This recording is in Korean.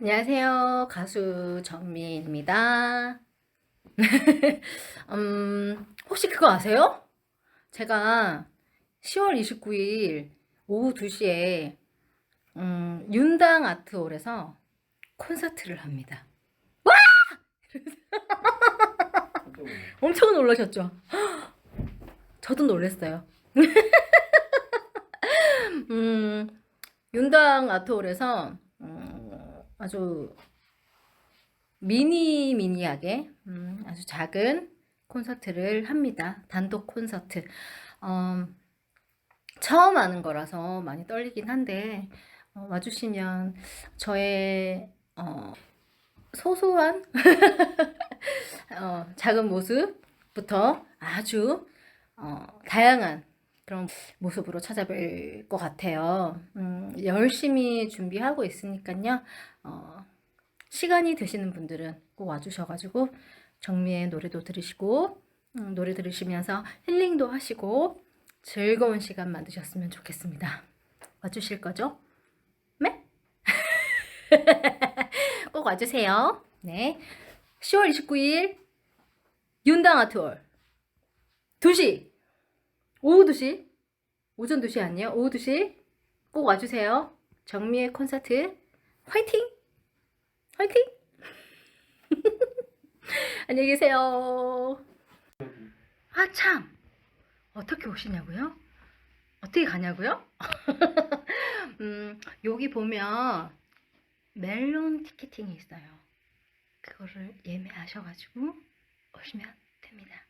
안녕하세요. 가수 정미입니다. 음, 혹시 그거 아세요? 제가 10월 29일 오후 2시에 음, 윤당 아트홀에서 콘서트를 합니다. 엄청 놀라셨죠? 저도 놀랐어요. 음, 윤당 아트홀에서 음, 아주 미니 미니하게 음, 아주 작은 콘서트를 합니다. 단독 콘서트. 어, 처음 하는 거라서 많이 떨리긴 한데 어, 와주시면 저의 어, 소소한 어, 작은 모습부터 아주 어, 다양한 그런 모습으로 찾아뵐 것 같아요. 음, 열심히 준비하고 있으니까요. 어, 시간이 되시는 분들은 꼭 와주셔가지고 정미의 노래도 들으시고 음, 노래 들으시면서 힐링도 하시고 즐거운 시간 만드셨으면 좋겠습니다. 와주실 거죠? 네? 꼭 와주세요. 네. 10월 29일 윤당 아트홀 2시 오후 2시 오전 2시 아니에요? 오후 2시 꼭 와주세요. 정미의 콘서트 화이팅! 화이팅! 안녕히 계세요. 아, 참! 어떻게 오시냐고요? 어떻게 가냐고요? 음, 여기 보면 멜론 티켓팅이 있어요. 그거를 예매하셔가지고 오시면 됩니다.